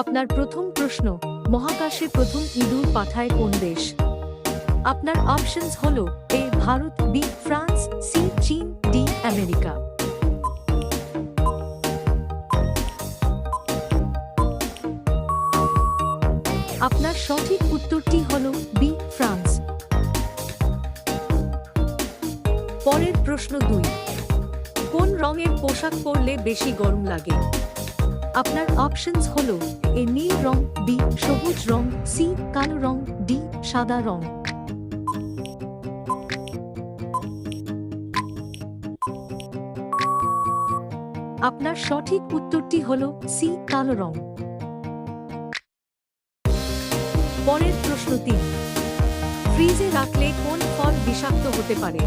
আপনার প্রথম প্রশ্ন, মহাকাশে প্রথম ইঁদুর পাঠায় কোন দেশ? আপনার অপশনস হল, A Bharat, B France, C চীন, ডি আমেরিকা। আপনার সঠিক উত্তরটি হল, বি ফ্রান্স। পরের প্রশ্ন দুই, কোন রঙের পোশাক পরলে বেশি গরম লাগে? আপনার অপশনস হল এ নীল রং বি সবুজ রং সি কালো রং ডি সাদা রং। আপনার সঠিক উত্তরটি হল সি কালো রং। পরের প্রশ্ন তিন। ফ্রিজে রাখলে কোন ফল বিষাক্ত হতে পারে?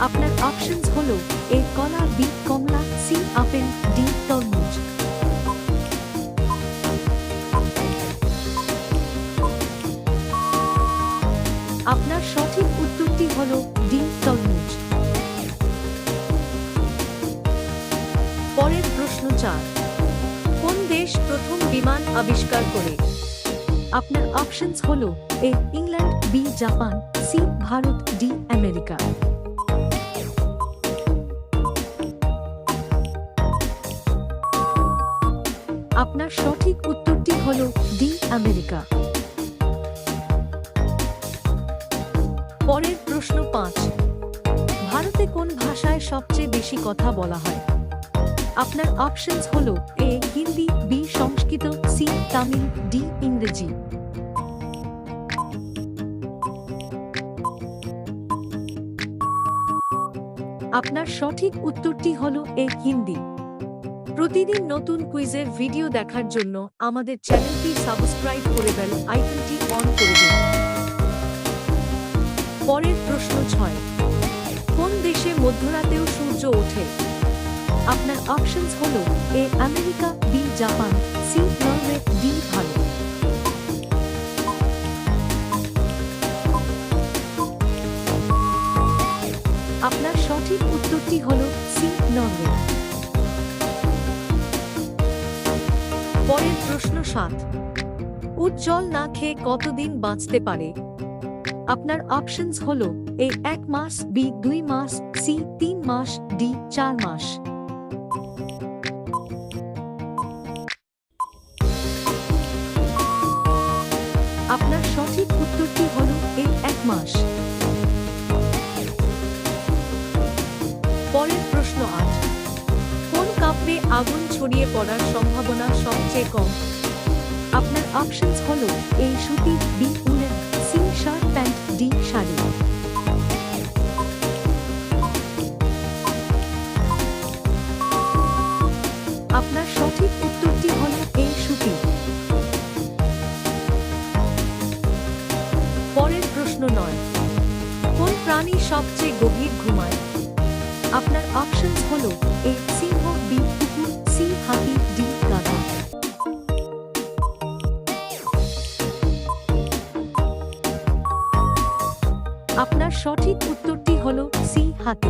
আপনার অপশনস হল এ কলা বি কমলা সি আপেল ডি তরমুজ। আপনার সঠিক উত্তরটি হল ডি তরমুজ। পরের প্রশ্ন চার। কোন দেশ প্রথম বিমান আবিষ্কার করে? আপনার অপশনস হল A England, B Japan, C Bharat, D America. আপনার সঠিক উত্তরটি হল ডি আমেরিকা। পাঁচ। ভারতে কোন ভাষায় সবচেয়ে বেশি কথা বলা হয়? আপনার অপশনস হল A, Hindi, B, Sanskrit, C, Tamil, D, ইংরেজি। আপনার সঠিক উত্তরটি হল এ, হিন্দি। প্রতিদিন নতুন কুইজের ভিডিও দেখার জন্য আমাদের চ্যানেলটি সাবস্ক্রাইব করে বেল আইকনটি অন করে দিন। পরের প্রশ্ন ছয়। কোন দেশে মধ্যরাতেও সূর্য ওঠে? আপনার অপশনস হল A America, B Japan, C Norway, D Bharat. আপনার সঠিক উত্তরটি হল সি নরওয়ে। পরের প্রশ্ন সাত। উজ্জ্বল না খেয়ে কতদিন বাঁচতে পারে? আপনার অপশনস হল এ এক মাস বি দুই মাস সি তিন মাস ডি চার মাস। আপনার সঠিক উত্তরটি হল এ এক মাস। পরের প্রশ্ন আট কোন কাপড়ে আগুন ছড়িয়ে পড়ার সম্ভাবনা সবচেয়ে কম? আপনার অপশনস হল এই সুতি বি ডি শাড়ি আপনার সঠিক উত্তরটি হল এ সুতি পরের প্রশ্ন নয়, কোন প্রাণী সবচেয়ে গভীর ঘুমায়? আপনার অপশনস হল সঠিক উত্তরটি হল সি, হাতি।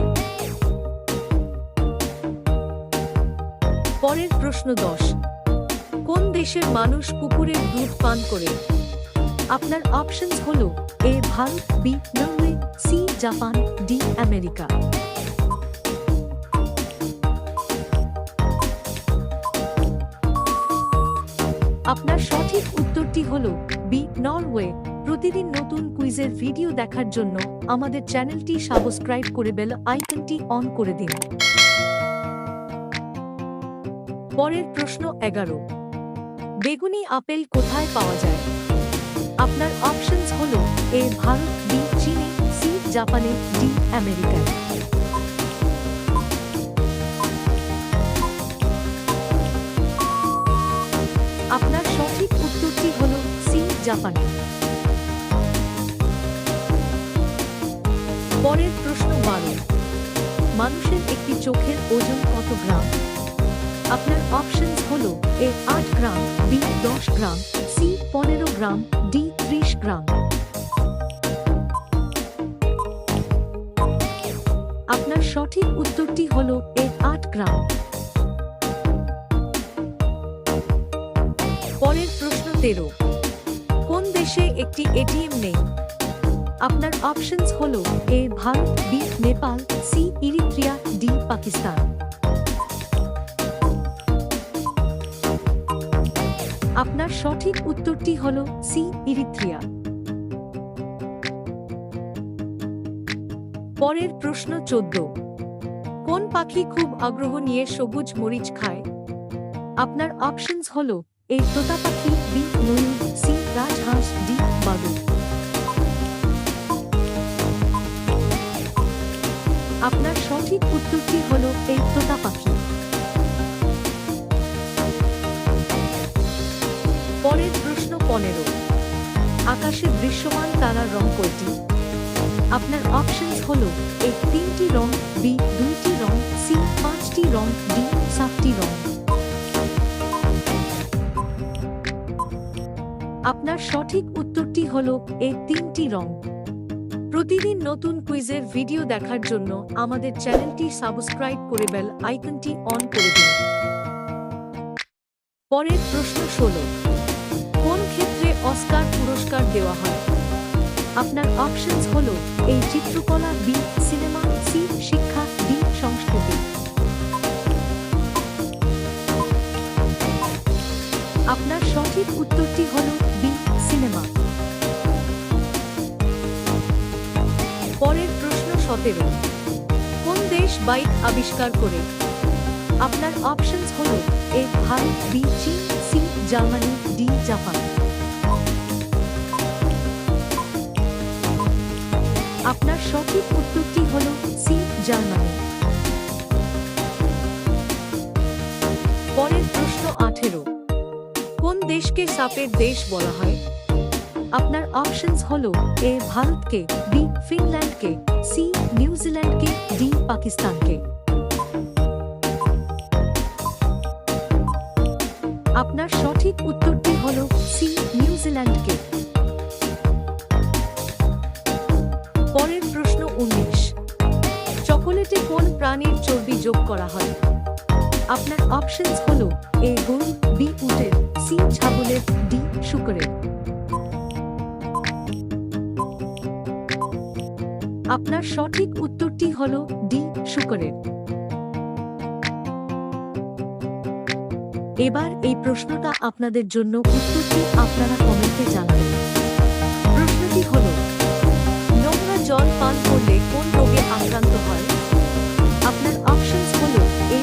পরের প্রশ্ন দশ। কোন দেশের মানুষ কুকুরের দুধ পান করে? আপনার অপশনস হল A, Bharat, B, Norway, C, Japan, D, America. আপনার সঠিক উত্তরটি হল বি, নরওয়ে। প্রতিদিন নতুন কুইজের ভিডিও দেখার জন্য আমাদের চ্যানেলটি সাবস্ক্রাইব করে বেল আইকনটি অন করে দিন। পরের প্রশ্ন এগারো। বেগুনি আপেল কোথায় পাওয়া যায়? আপনার অপশনস হল এ ভারত, বি চীনে, সি জাপানে, ডি আমেরিকায়। আপনার সঠিক উত্তরটি হল সি জাপানে। পরের প্রশ্ন বারো মানুষের একটি চোখের ওজন কত গ্রাম? আপনার অপশনস হল এ আট গ্রাম, বি দশ গ্রাম, সি পনেরো গ্রাম ডি ত্রিশ গ্রাম। আপনার সঠিক উত্তরটি হল এ আট গ্রাম। পরের প্রশ্ন তেরো। কোন দেশে একটি এটিএম নেই? আপনার অপশনস হল A Bharat B Nepal C Eritrea D Pakistan. আপনার সঠিক উত্তরটি হল সি ইরিত্রিয়া। পরের প্রশ্ন চোদ্দ। কোন পাখি খুব আগ্রহ নিয়ে সবুজ মরিচ খায়? আপনার অপশনস হল এ তোতা পাখি বি ময়ূর সি রাজহাঁস ডি বাদুড়। আপনার সঠিক উত্তরটি হল এই তোতা পাখি? পরের প্রশ্ন পনেরো। আকাশে দৃশ্যমান তারার রং কয়টি? আপনার অপশনস হল এ তিনটি রং, বি দুইটি রং, সি পাঁচটি রং, ডি সাতটি রং। আপনার সঠিক উত্তরটি হল এ তিনটি রং। প্রতিদিন নতুন কুইজের ভিডিও দেখার জন্য আমাদের চ্যানেলটি সাবস্ক্রাইব করে বেল আইকনটি অন করে দিন। পরের প্রশ্ন ষোলো। কোন ক্ষেত্রে অস্কার পুরস্কার দেওয়া হয়? আপনার অপশনস হল এই চিত্রকলা বি সিনেমা সি শিক্ষা ডি সংস্কৃতি। আপনার সঠিক উত্তরটি হল সতেরো। কোন দেশ বাইক আবিষ্কার করে? আপনার অপশনস হল এ ভারত, বি চীন, সি জার্মানি, ডি জাপান। আপনার সঠিক উত্তরটি হল সি জার্মানি। পরের প্রশ্ন আঠেরো। কোন দেশকে সাপের দেশ বলা হয়? আপনার অপশনস হল এ ভারতকে, বি ফিনল্যান্ডকে, সি নিউজিল্যান্ডকে, ডি পাকিস্তানকে। আপনার সঠিক উত্তরটি হল সি নিউজিল্যান্ডকে। পরের প্রশ্ন উনিশ। চকোলেটে কোন প্রাণীর চর্বি যোগ করা হয়? আপনার অপশনস হল এ গরু আপনার সঠিক উত্তরটি হল ডি, শুকরের। এবার এই প্রশ্নটা আপনাদের জন্য উত্তরটি আপনারা কমেন্টে জানান। প্রশ্নটি হল, নোংরা জল পান করলে কোন রোগে আক্রান্ত হয়? আপনার অপশনস হল এ